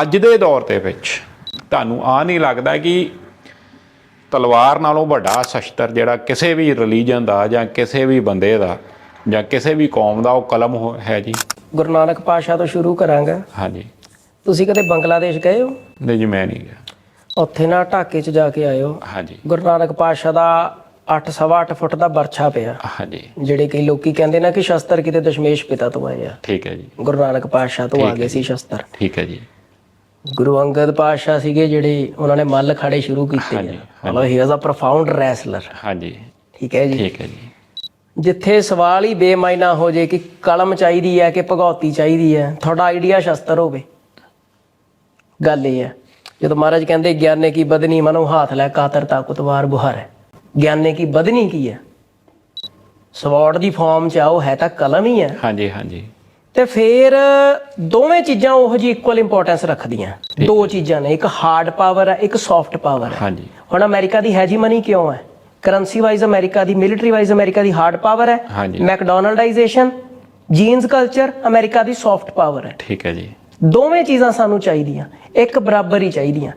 ਅੱਜ ਦੇ ਦੌਰ ਦੇ ਵਿੱਚ ਤੁਹਾਨੂੰ ਆ ਨਹੀਂ ਲੱਗਦਾ ਕਿ ਤਲਵਾਰ ਨਾਲੋਂ ਵੱਡਾ ਸ਼ਸਤਰ ਜਿਹੜਾ ਕਿਸੇ ਵੀ ਰਿਲੀਜਨ ਦਾ ਜਾਂ ਕਿਸੇ ਵੀ ਬੰਦੇ ਦਾ ਜਾਂ ਕਿਸੇ ਵੀ ਕੌਮ ਦਾ ਉਹ ਕਲਮ ਹੋ- ਜੀ। ਗੁਰੂ ਨਾਨਕ ਪਾਤਸ਼ਾਹ ਤੋਂ ਸ਼ੁਰੂ ਕਰਾਂਗਾ। ਹਾਂਜੀ। ਤੁਸੀਂ ਕਦੇ ਬੰਗਲਾਦੇਸ਼ ਗਏ ਹੋ? ਨਹੀਂ ਜੀ ਮੈਂ ਨਹੀਂ ਗਿਆ। ਉੱਥੇ ਨਾ ਢਾਕੇ 'ਚ ਜਾ ਕੇ ਆਇਓ। ਹਾਂਜੀ। ਗੁਰੂ ਨਾਨਕ ਪਾਤਸ਼ਾਹ ਦਾ 8 ਸਵਾ 8 ਫੁੱਟ ਦਾ ਬਰਛਾ ਪਿਆ। ਹਾਂਜੀ। ਜਿਹੜੇ ਕਈ ਲੋਕੀ ਕਹਿੰਦੇ ਨਾ ਕਿ ਸ਼ਸਤਰ ਕਿਤੇ ਦਸ਼ਮੇਸ਼ ਪਿਤਾ ਤੋਂ ਆਏ ਆ। ਠੀਕ ਹੈ ਜੀ। ਗੁਰੂ ਨਾਨਕ ਪਾਤਸ਼ਾਹ ਤੋਂ ਆ ਗਏ ਸੀ ਸ਼ਸਤਰ। ਠੀਕ ਹੈ ਜੀ। ਗੁਰੂ ਅੰਗਦ ਪਾਤਸ਼ਾਹ ਸੀਗੇ ਜਿਹੜੇ ਉਹਨਾਂ ਨੇ ਮੱਲ ਖਾੜੇ ਸ਼ੁਰੂ ਕੀਤੇ ਆ। ਮਤਲਬ ਹੀ ਵਾਸ ਅ ਪ੍ਰੋਫਾਊਂਡ ਰੈਸਲਰ ਹਾਂਜੀ। ਠੀਕ ਹੈ ਜੀ? ਠੀਕ ਹੈ ਜੀ। ਜਿੱਥੇ ਸਵਾਲ ਹੀ ਬੇਮਾਇਨਾ ਹੋ ਜੇ ਕਿ ਕਲਮ ਚਾਹੀਦੀ ਹੈ ਕਿ ਭਗੌਤੀ ਚਾਹੀਦੀ ਹੈ ਤੁਹਾਡਾ ਆਈਡੀਆ ਸ਼ਸਤਰ ਹੋਵੇ। ਗੱਲ ਇਹ ਹੈ ਜਦੋਂ ਮਹਾਰਾਜ ਕਹਿੰਦੇ ਗਿਆਨੇ ਕੀ ਬਦਨੀ ਮਨੋ ਹਾਥ ਲੈ ਕਾਤਰ ਤਾਕਤਵਾਰ ਬੁਹਾਰ ਹੈ। ਗਿਆਨੇ ਕੀ ਬਦਨੀ ਕੀ ਹੈ? ਸਵਾਰਡ ਦੀ ਫਾਰਮ ਚ ਆਓ ਹੈ ਤਾਂ ਕਲਮ ਹੀ ਹੈ। ਹਾਂਜੀ ਹਾਂਜੀ। ਤੇ ਫਿਰ ਦੋਵੇਂ ਚੀਜ਼ਾਂ ਉਹੋ ਜੀ ਇਕੁਅਲ ਇੰਪੋਰਟੈਂਸ ਰੱਖਦੀਆਂ। ਦੋ ਚੀਜ਼ਾਂ ਨੇ ਇੱਕ ਹਾਰਡ ਪਾਵਰ ਹੈ ਇੱਕ ਸੌਫਟ ਪਾਵਰ ਹੈ ਹਾਂਜੀ। ਹੁਣ ਅਮਰੀਕਾ ਦੀ ਹੈਜੀਮਨੀ ਕਿਉਂ ਹੈ ਕਰੰਸੀ ਵਾਈਜ਼ ਅਮਰੀਕਾ ਦੀ ਮਿਲਟਰੀ ਵਾਈਜ਼ ਅਮਰੀਕਾ ਦੀ ਹਾਰਡ ਪਾਵਰ ਹੈ। ਮੈਕਡੋਨਲਡਾਈਜੇਸ਼ਨ ਜੀਨਸ ਕਲਚਰ ਅਮਰੀਕਾ ਦੀ ਸੌਫਟ ਪਾਵਰ ਹੈ ਠੀਕ ਹੈ ਜੀ। ਦੋਵੇਂ ਚੀਜ਼ਾਂ ਸਾਨੂੰ ਚਾਹੀਦੀਆਂ। ਇੱਕ ਬਰਾਬਰ ਹੀ ਚਾਹੀਦੀਆਂ।